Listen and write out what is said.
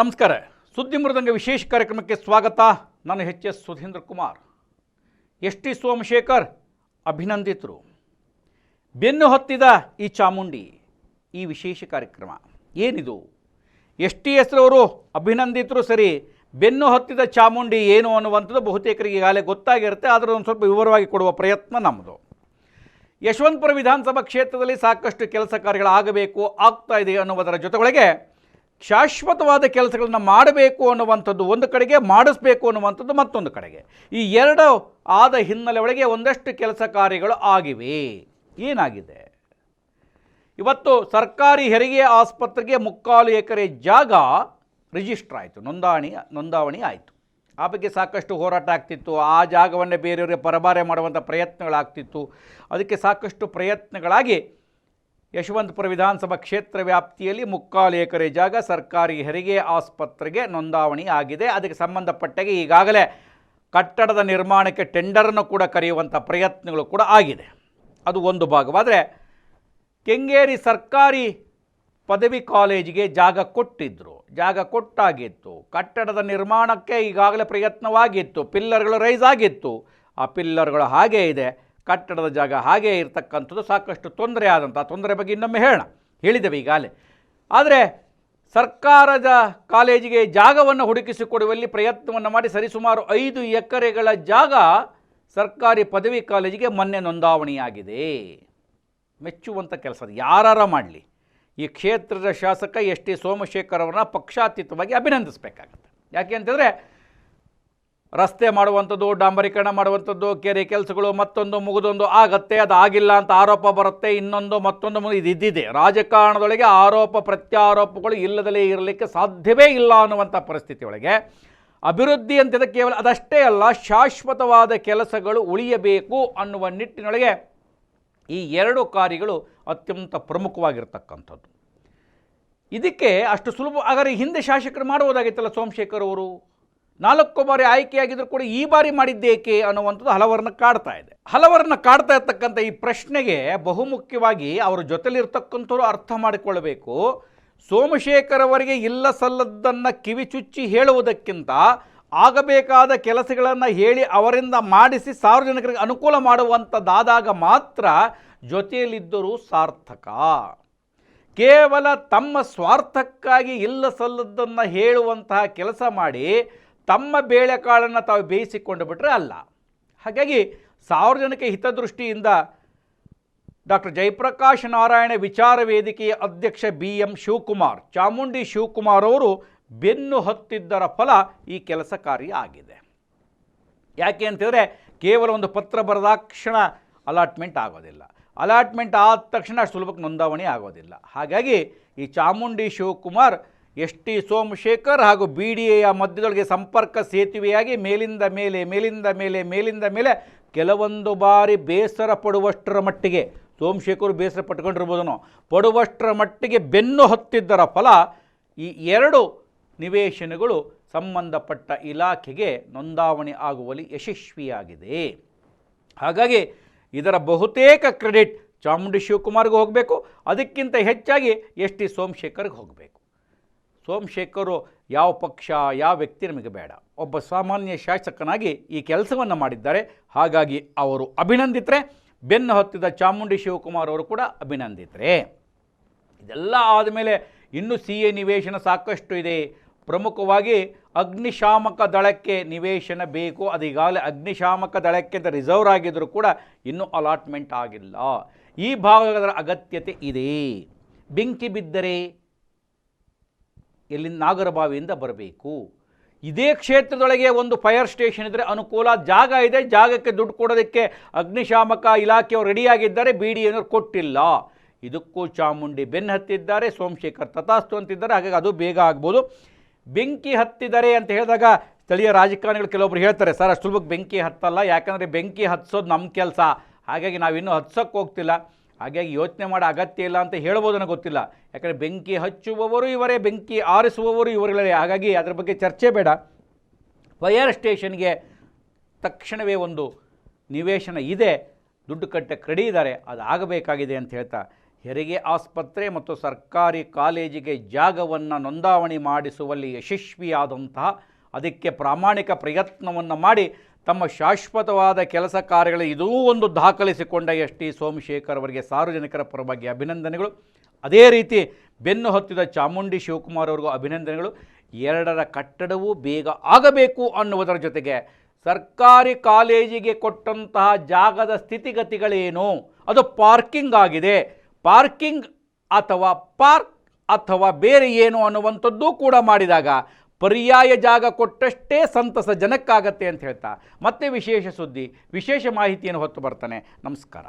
ನಮಸ್ಕಾರ. ಸುದ್ದಿ ಮೃದಂಗ ವಿಶೇಷ ಕಾರ್ಯಕ್ರಮಕ್ಕೆ ಸ್ವಾಗತ. ನಾನು H S Sudhindra Kumar. S T Somashekar ಅಭಿನಂದಿತರು. ಬೆನ್ನು ಹತ್ತಿದ ಈ ಚಾಮುಂಡಿ, ಈ ವಿಶೇಷ ಕಾರ್ಯಕ್ರಮ ಏನಿದು? ಎಸ್ ಟಿ ಎಸ್ರವರು ಅಭಿನಂದಿತರು ಸರಿ, ಬೆನ್ನು ಹತ್ತಿದ ಚಾಮುಂಡಿ ಏನು ಅನ್ನುವಂಥದ್ದು ಬಹುತೇಕರಿಗೆ ಈಗಾಗಲೇ ಗೊತ್ತಾಗಿರುತ್ತೆ. ಆದರೆ ಒಂದು ಸ್ವಲ್ಪ ವಿವರವಾಗಿ ಕೊಡುವ ಪ್ರಯತ್ನ ನಮ್ಮದು. ಯಶವಂತಪುರ ವಿಧಾನಸಭಾ ಕ್ಷೇತ್ರದಲ್ಲಿ ಸಾಕಷ್ಟು ಕೆಲಸ ಕಾರ್ಯಗಳಾಗಬೇಕು, ಆಗ್ತಾ ಇದೆ ಅನ್ನುವುದರ ಜೊತೆಗೊಳಗೆ ಶಾಶ್ವತವಾದ ಕೆಲಸಗಳನ್ನು ಮಾಡಬೇಕು ಅನ್ನುವಂಥದ್ದು ಒಂದು ಕಡೆಗೆ, ಮಾಡಿಸ್ಬೇಕು ಅನ್ನುವಂಥದ್ದು ಮತ್ತೊಂದು ಕಡೆಗೆ. ಈ ಎರಡು ಆದ ಹಿನ್ನೆಲೆ ಒಳಗೆ ಒಂದಷ್ಟು ಕೆಲಸ ಕಾರ್ಯಗಳು ಆಗಿವೆ. ಏನಾಗಿದೆ? ಇವತ್ತು ಸರ್ಕಾರಿ ಹೆರಿಗೆ ಆಸ್ಪತ್ರೆಗೆ ಮುಕ್ಕಾಲು ಎಕರೆ ಜಾಗ ರಿಜಿಸ್ಟರ್ ಆಯಿತು. ನೋಂದಾವಣಿ ನೋಂದಾವಣಿ ಆಯಿತು. ಆ ಬಗ್ಗೆ ಸಾಕಷ್ಟು ಹೋರಾಟ ಆಗ್ತಿತ್ತು. ಆ ಜಾಗವನ್ನೇ ಬೇರೆಯವರಿಗೆ ಪರಬಾರೆ ಮಾಡುವಂಥ ಪ್ರಯತ್ನಗಳಾಗ್ತಿತ್ತು. ಅದಕ್ಕೆ ಸಾಕಷ್ಟು ಪ್ರಯತ್ನಗಳಾಗಿ ಯಶವಂತಪುರ ವಿಧಾನಸಭಾ ಕ್ಷೇತ್ರ ವ್ಯಾಪ್ತಿಯಲ್ಲಿ ಮುಕ್ಕಾಲು ಎಕರೆ ಜಾಗ ಸರ್ಕಾರಿ ಹೆರಿಗೆ ಆಸ್ಪತ್ರೆಗೆ ನೋಂದಾವಣಿ ಆಗಿದೆ. ಅದಕ್ಕೆ ಸಂಬಂಧಪಟ್ಟಾಗೆ ಈಗಾಗಲೇ ಕಟ್ಟಡದ ನಿರ್ಮಾಣಕ್ಕೆ ಟೆಂಡರನ್ನು ಕೂಡ ಕರೆಯುವಂಥ ಪ್ರಯತ್ನಗಳು ಕೂಡ ಆಗಿದೆ. ಅದು ಒಂದು ಭಾಗವಾದರೆ ಕೆಂಗೇರಿ ಸರ್ಕಾರಿ ಪದವಿ ಕಾಲೇಜಿಗೆ ಜಾಗ ಕೊಟ್ಟಿದ್ದರು ಜಾಗ ಕೊಟ್ಟಾಗಿತ್ತು. ಕಟ್ಟಡದ ನಿರ್ಮಾಣಕ್ಕೆ ಈಗಾಗಲೇ ಪ್ರಯತ್ನವಾಗಿತ್ತು. ಪಿಲ್ಲರ್ಗಳು ರೈಸ್ ಆಗಿತ್ತು. ಆ ಪಿಲ್ಲರ್ಗಳು ಹಾಗೇ ಇದೆ. ಕಟ್ಟಡದ ಜಾಗ ಹಾಗೇ ಇರತಕ್ಕಂಥದ್ದು ಸಾಕಷ್ಟು ತೊಂದರೆ ಆದಂಥ ತೊಂದರೆ ಬಗ್ಗೆ ಇನ್ನೊಮ್ಮೆ ಹೇಳೋಣ. ಹೇಳಿದ್ದೇವೆ ಈಗಾಗಲೇ. ಆದರೆ ಸರ್ಕಾರದ ಕಾಲೇಜಿಗೆ ಜಾಗವನ್ನು ಹುಡುಕಿಸಿಕೊಡುವಲ್ಲಿ ಪ್ರಯತ್ನವನ್ನು ಮಾಡಿ ಸರಿಸುಮಾರು ಐದು ಎಕರೆಗಳ ಜಾಗ ಸರ್ಕಾರಿ ಪದವಿ ಕಾಲೇಜಿಗೆ ಮೊನ್ನೆ ನೋಂದಾವಣಿಯಾಗಿದೆ. ಮೆಚ್ಚುವಂಥ ಕೆಲಸ ಯಾರ ಮಾಡಲಿ. ಈ ಕ್ಷೇತ್ರದ ಶಾಸಕ ಎಸ್ ಟಿ ಸೋಮಶೇಖರ್ ಅವರನ್ನ ಪಕ್ಷಾತೀತವಾಗಿ ಅಭಿನಂದಿಸಬೇಕಾಗತ್ತೆ. ಯಾಕೆ ಅಂತಂದರೆ ರಸ್ತೆ ಮಾಡುವಂಥದ್ದು, ಡಾಂಬರೀಕರಣ ಮಾಡುವಂಥದ್ದು, ಕೆರೆ ಕೆಲಸಗಳು ಮತ್ತೊಂದು ಮುಗಿದೊಂದು ಆಗತ್ತೆ, ಅದು ಆಗಿಲ್ಲ ಅಂತ ಆರೋಪ ಬರುತ್ತೆ, ಇನ್ನೊಂದು ಮತ್ತೊಂದು ಇದು ಇದ್ದಿದೆ. ರಾಜಕಾರಣದೊಳಗೆ ಆರೋಪ, ಪ್ರತ್ಯಾರೋಪಗಳು ಇಲ್ಲದಲೇ ಇರಲಿಕ್ಕೆ ಸಾಧ್ಯವೇ ಇಲ್ಲ ಅನ್ನುವಂಥ ಪರಿಸ್ಥಿತಿ ಒಳಗೆ ಅಭಿವೃದ್ಧಿ ಅಂತಿದ್ದ ಕೇವಲ ಅದಷ್ಟೇ ಅಲ್ಲ, ಶಾಶ್ವತವಾದ ಕೆಲಸಗಳು ಉಳಿಯಬೇಕು ಅನ್ನುವ ನಿಟ್ಟಿನೊಳಗೆ ಈ ಎರಡು ಕಾರ್ಯಗಳು ಅತ್ಯಂತ ಪ್ರಮುಖವಾಗಿರ್ತಕ್ಕಂಥದ್ದು. ಇದಕ್ಕೆ ಅಷ್ಟು ಸುಲಭ ಆಗರೆ ಹಿಂದೆ ಶಾಸಕರು ಮಾಡುವುದಾಗಿತ್ತಲ್ಲ ಸೋಮಶೇಖರ್ ಅವರು? ನಾಲ್ಕು ಬಾರಿ ಆಯ್ಕೆಯಾಗಿದ್ರು ಕೂಡ ಈ ಬಾರಿ ಮಾಡಿದ್ದೇಕೆ ಅನ್ನುವಂಥದ್ದು ಹಲವರನ್ನ ಕಾಡ್ತಾ ಇದೆ. ಹಲವರನ್ನ ಕಾಡ್ತಾ ಇರ್ತಕ್ಕಂಥ ಈ ಪ್ರಶ್ನೆಗೆ ಬಹುಮುಖ್ಯವಾಗಿ ಅವರ ಜೊತೆಲಿರ್ತಕ್ಕಂಥವ್ರು ಅರ್ಥ ಮಾಡಿಕೊಳ್ಳಬೇಕು. ಸೋಮಶೇಖರ್ ಅವರಿಗೆ ಇಲ್ಲ ಸಲ್ಲದ್ದನ್ನು ಕಿವಿ ಚುಚ್ಚಿ ಹೇಳುವುದಕ್ಕಿಂತ ಆಗಬೇಕಾದ ಕೆಲಸಗಳನ್ನು ಹೇಳಿ ಅವರಿಂದ ಮಾಡಿಸಿ ಸಾರ್ವಜನಿಕರಿಗೆ ಅನುಕೂಲ ಮಾಡುವಂಥದ್ದಾದಾಗ ಮಾತ್ರ ಜೊತೆಯಲ್ಲಿದ್ದರೂ ಸಾರ್ಥಕ. ಕೇವಲ ತಮ್ಮ ಸ್ವಾರ್ಥಕ್ಕಾಗಿ ಇಲ್ಲ ಸಲ್ಲದ್ದನ್ನು ಹೇಳುವಂತಹ ಕೆಲಸ ಮಾಡಿ ತಮ್ಮ ಬೇಳೆಕಾಳನ್ನು ತಾವು ಬೇಯಿಸಿಕೊಂಡು ಬಿಟ್ಟರೆ ಅಲ್ಲ. ಹಾಗಾಗಿ ಸಾರ್ವಜನಿಕ ಹಿತದೃಷ್ಟಿಯಿಂದ ಡಾಕ್ಟರ್ ಜಯಪ್ರಕಾಶ್ ನಾರಾಯಣ ವಿಚಾರ ವೇದಿಕೆಯ ಅಧ್ಯಕ್ಷ ಬಿ ಎಂ ಶಿವಕುಮಾರ್, ಚಾಮುಂಡಿ ಶಿವಕುಮಾರ್ ಅವರು ಬೆನ್ನು ಹತ್ತಿದ್ದರ ಫಲ ಈ ಕೆಲಸ ಕಾರ್ಯ ಆಗಿದೆ. ಯಾಕೆ ಅಂತಂದರೆ ಕೇವಲ ಒಂದು ಪತ್ರ ಬರೆದಾಕ್ಷಣ ಅಲಾಟ್ಮೆಂಟ್ ಆಗೋದಿಲ್ಲ. ಅಲಾಟ್ಮೆಂಟ್ ಆದ ತಕ್ಷಣ ಸುಲಭಕ್ಕೆ ನೋಂದಾವಣೆ ಆಗೋದಿಲ್ಲ. ಹಾಗಾಗಿ ಈ ಚಾಮುಂಡಿ ಶಿವಕುಮಾರ್ ಎಸ್ ಟಿ ಸೋಮಶೇಖರ್ ಹಾಗೂ ಬಿ ಡಿ ಎಯ ಮಧ್ಯದೊಳಗೆ ಸಂಪರ್ಕ ಸೇತುವೆಯಾಗಿ ಮೇಲಿಂದ ಮೇಲೆ ಮೇಲಿಂದ ಮೇಲೆ ಮೇಲಿಂದ ಮೇಲೆ ಕೆಲವೊಂದು ಬಾರಿ ಬೇಸರ ಪಡುವಷ್ಟರ ಮಟ್ಟಿಗೆ, ಸೋಮಶೇಖರ್ ಬೇಸರ ಪಟ್ಕೊಂಡಿರ್ಬೋದನು ಪಡುವಷ್ಟರ ಮಟ್ಟಿಗೆ ಬೆನ್ನು ಹತ್ತಿದ್ದರ ಫಲ ಈ ಎರಡು ನಿವೇಶನಗಳು ಸಂಬಂಧಪಟ್ಟ ಇಲಾಖೆಗೆ ನೋಂದಾವಣೆ ಆಗುವಲ್ಲಿ ಯಶಸ್ವಿಯಾಗಿದೆ. ಹಾಗಾಗಿ ಇದರ ಬಹುತೇಕ ಕ್ರೆಡಿಟ್ ಚಾಮುಂಡಿ ಶಿವಕುಮಾರ್ಗೆ ಹೋಗಬೇಕು, ಅದಕ್ಕಿಂತ ಹೆಚ್ಚಾಗಿ ಎಸ್ ಟಿ ಸೋಮಶೇಖರ್ಗೆ ಹೋಗಬೇಕು. ಸೋಮಶೇಖರು ಯಾವ ಪಕ್ಷ, ಯಾವ ವ್ಯಕ್ತಿ ನಮಗೆ ಬೇಡ. ಒಬ್ಬ ಸಾಮಾನ್ಯ ಶಾಸಕನಾಗಿ ಈ ಕೆಲಸವನ್ನು ಮಾಡಿದ್ದಾರೆ. ಹಾಗಾಗಿ ಅವರು ಅಭಿನಂದಿತರೆ. ಬೆನ್ನು ಹತ್ತಿದ ಚಾಮುಂಡಿ ಶಿವಕುಮಾರ್ ಅವರು ಕೂಡ ಅಭಿನಂದಿತರೆ. ಇದೆಲ್ಲ ಆದಮೇಲೆ ಇನ್ನೂ ಸಿ ಎ ನಿವೇಶನ ಸಾಕಷ್ಟು ಇದೆ. ಪ್ರಮುಖವಾಗಿ ಅಗ್ನಿಶಾಮಕ ದಳಕ್ಕೆ ನಿವೇಶನ ಬೇಕು. ಅದು ಈಗಾಗಲೇ ಅಗ್ನಿಶಾಮಕ ದಳಕ್ಕೆ ಅಂತ ರಿಸರ್ವ್ ಆಗಿದ್ದರೂ ಕೂಡ ಇನ್ನೂ ಅಲಾಟ್ಮೆಂಟ್ ಆಗಿಲ್ಲ. ಈ ಭಾಗದ ಅಗತ್ಯತೆ ಇದೆ. ಬೆಂಕಿ ಬಿದ್ದರೆ ಎಲ್ಲಿಂದ ನಾಗರಬಾವಿಯಿಂದ ಬರಬೇಕು. ಇದೇ ಕ್ಷೇತ್ರದೊಳಗೆ ಒಂದು ಫೈರ್ ಸ್ಟೇಷನ್ ಇದ್ದರೆ ಅನುಕೂಲ. ಜಾಗ ಇದೆ, ಜಾಗಕ್ಕೆ ದುಡ್ಡು ಕೊಡೋದಕ್ಕೆ ಅಗ್ನಿಶಾಮಕ ಇಲಾಖೆಯವರು ರೆಡಿಯಾಗಿದ್ದಾರೆ ಬಿ ಡಿ ಕೊಟ್ಟಿಲ್ಲ. ಇದಕ್ಕೂ ಚಾಮುಂಡಿ ಬೆನ್ನು ಹತ್ತಿದ್ದಾರೆ, ಸೋಮಶೇಖರ್ ತಥಾಸ್ತು ಅಂತಿದ್ದಾರೆ, ಹಾಗಾಗಿ ಅದು ಬೇಗ ಆಗ್ಬೋದು. ಬೆಂಕಿ ಹತ್ತಿದ್ದಾರೆ ಅಂತ ಹೇಳಿದಾಗ ಸ್ಥಳೀಯ ರಾಜಕಾರಣಿಗಳು ಕೆಲವೊಬ್ರು ಹೇಳ್ತಾರೆ, ಸರ್, ಅಷ್ಟು ಬೆಂಕಿ ಹತ್ತಲ್ಲ, ಯಾಕಂದರೆ ಬೆಂಕಿ ಹತ್ಸೋದು ನಮ್ಮ ಕೆಲಸ. ಹಾಗಾಗಿ ನಾವಿನ್ನೂ ಹತ್ಸೋಕ್ಕೆ ಹೋಗ್ತಿಲ್ಲ. ಹಾಗಾಗಿ ಯೋಚನೆ ಮಾಡೋ ಅಗತ್ಯ ಇಲ್ಲ ಅಂತ ಹೇಳ್ಬೋದು ಗೊತ್ತಿಲ್ಲ. ಯಾಕಂದರೆ ಬೆಂಕಿ ಹಚ್ಚುವವರು ಇವರೇ, ಬೆಂಕಿ ಆರಿಸುವವರು ಇವರುಗಳೇ ಹಾಗಾಗಿ ಅದರ ಬಗ್ಗೆ ಚರ್ಚೆ ಬೇಡ. ಫೈರ್ ಸ್ಟೇಷನ್ಗೆ ತಕ್ಷಣವೇ ಒಂದು ನಿವೇಶನ ಇದೆ. ದುಡ್ಡು ಕಟ್ಟಕ್ಕೆ ರೆಡಿ ಇದ್ದಾರೆ. ಅದು ಆಗಬೇಕಾಗಿದೆ ಅಂತ ಹೇಳ್ತಾ. ಹೆರಿಗೆ ಆಸ್ಪತ್ರೆ ಮತ್ತು ಸರ್ಕಾರಿ ಕಾಲೇಜಿಗೆ ಜಾಗವನ್ನು ನೋಂದಾವಣಿ ಮಾಡಿಸುವಲ್ಲಿ ಯಶಸ್ವಿಯಾದಂತಹ, ಅದಕ್ಕೆ ಪ್ರಾಮಾಣಿಕ ಪ್ರಯತ್ನವನ್ನು ಮಾಡಿ ತಮ್ಮ ಶಾಶ್ವತವಾದ ಕೆಲಸ ಕಾರ್ಯಗಳ ಇದೂ ಒಂದು ದಾಖಲಿಸಿಕೊಂಡ ಎಸ್ ಟಿ ಸೋಮಶೇಖರ್ ಅವರಿಗೆ ಸಾರ್ವಜನಿಕರ ಪರವಾಗಿ ಅಭಿನಂದನೆಗಳು. ಅದೇ ರೀತಿ ಬೆನ್ನು ಹತ್ತಿದ ಚಾಮುಂಡಿ ಶಿವಕುಮಾರ್ ಅವರಿಗೂ ಅಭಿನಂದನೆಗಳು. ಎರಡರ ಕಟ್ಟಡವೂ ಬೇಗ ಆಗಬೇಕು ಅನ್ನುವುದರ ಜೊತೆಗೆ ಸರ್ಕಾರಿ ಕಾಲೇಜಿಗೆ ಕೊಟ್ಟಂತಹ ಜಾಗದ ಸ್ಥಿತಿಗತಿಗಳೇನು? ಅದು ಪಾರ್ಕಿಂಗ್ ಆಗಿದೆ. ಪಾರ್ಕಿಂಗ್ ಅಥವಾ ಪಾರ್ಕ್ ಅಥವಾ ಬೇರೆ ಏನು ಅನ್ನುವಂಥದ್ದು ಕೂಡ ಮಾಡಿದಾಗ ಪರ್ಯಾಯ ಜಾಗ ಕೊಟ್ಟಷ್ಟೇ ಸಂತಸ ಜನಕ್ಕಾಗತ್ತೆ ಅಂತ ಹೇಳ್ತಾ ಮತ್ತೆ ವಿಶೇಷ ಸುದ್ದಿ, ವಿಶೇಷ ಮಾಹಿತಿಯನ್ನು ಹೊತ್ತು ಬರ್ತಾನೆ. ನಮಸ್ಕಾರ.